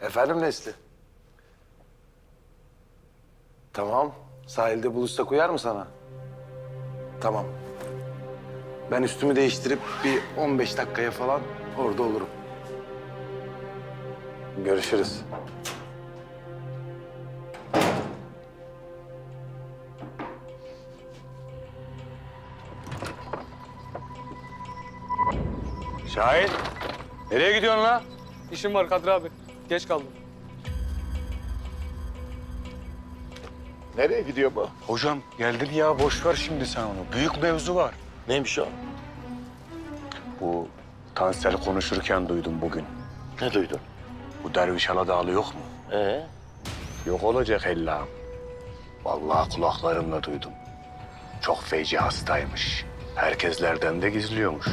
Efendim Nesli? Tamam. Sahilde buluşsak uyar mı sana? Tamam. Ben üstümü değiştirip bir 15 dakikaya falan orada olurum. Görüşürüz. Şahin, nereye gidiyorsun la? İşim var Kadri abi. Geç kaldım. Nereye gidiyor bu? Hocam geldin ya boş ver şimdi sen onu. Büyük mevzu var. Neymiş o? Bu Tansel konuşurken duydum bugün. Ne duydun? Bu Derviş Aladağlı yok mu? Ee? Yok olacak ella. Vallahi kulaklarımla duydum. Çok feci hastaymış. Herkeslerden de gizliyormuş.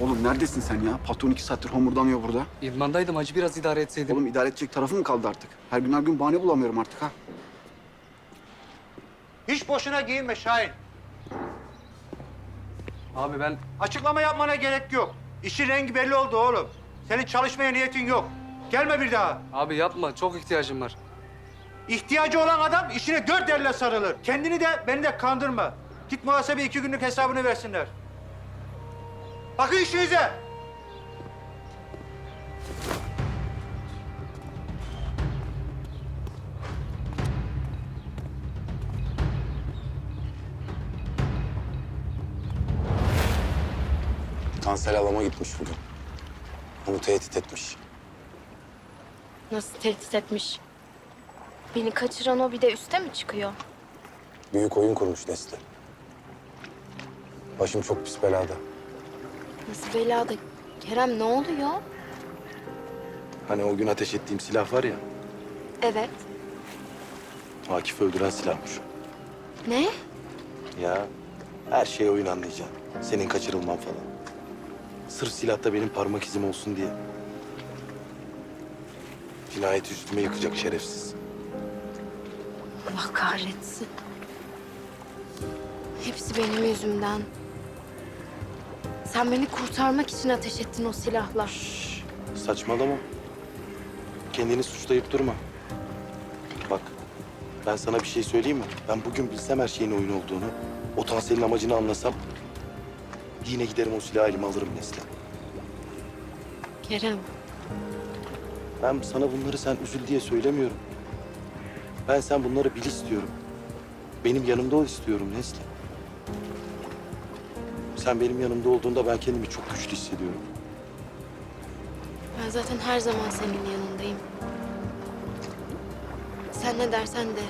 Oğlum neredesin sen ya? Patron iki saattir homurdanıyor burada. İdmandaydım hacı biraz idare etseydim. Oğlum idare edecek tarafı mı kaldı artık? Her gün her gün bahane bulamıyorum artık ha. Hiç boşuna giyinme Şahin. Abi ben Açıklama yapmana gerek yok. İşin rengi belli oldu oğlum. Senin çalışmaya niyetin yok. Gelme bir daha. abi yapma çok ihtiyacım var. İhtiyacı olan adam işine dört elle sarılır. Kendini de beni de kandırma. Git muhasebe iki günlük hesabını versinler. Bakın işinize. Tansel alama gitmiş bugün. Onu tehdit etmiş. Nasıl tehdit etmiş? Beni kaçıran o bir de üste mi çıkıyor? Büyük oyun kurmuş Nesli. Başım çok pis belada. Nasıl belada? Kerem ne oluyor? Hani o gün ateş ettiğim silah var ya, Evet. Akif'i öldüren silahmış. Ne? Ya her şeye oyun anlayacaksın. Senin kaçırılman falan. Sırf silahta benim parmak izim olsun diye. Cinayeti üstüme yıkacak şerefsiz. Allah kahretsin. Hepsi benim yüzümden. Sen beni kurtarmak için ateş ettin o silahla. Şş, saçmalama. Kendini suçlayıp durma. Bak, ben sana bir şey söyleyeyim mi? Ben bugün bilsem her şeyin oyun olduğunu, o Tansel'in amacını anlasam... ...yine giderim o silahı elime alırım Nesli. Kerem, Ben sana bunları sen üzül diye söylemiyorum. Ben sen bunları bil istiyorum. Benim yanımda ol istiyorum Nesli. Sen benim yanımda olduğunda ben kendimi çok güçlü hissediyorum. ben zaten her zaman senin yanındayım. Sen ne dersen de.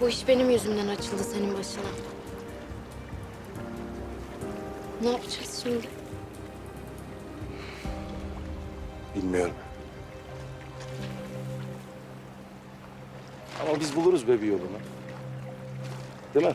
Bu iş benim yüzümden açıldı senin başına. Ne yapacağız şimdi? Bilmiyorum. Ama biz buluruz be bir yolunu. Değil mi?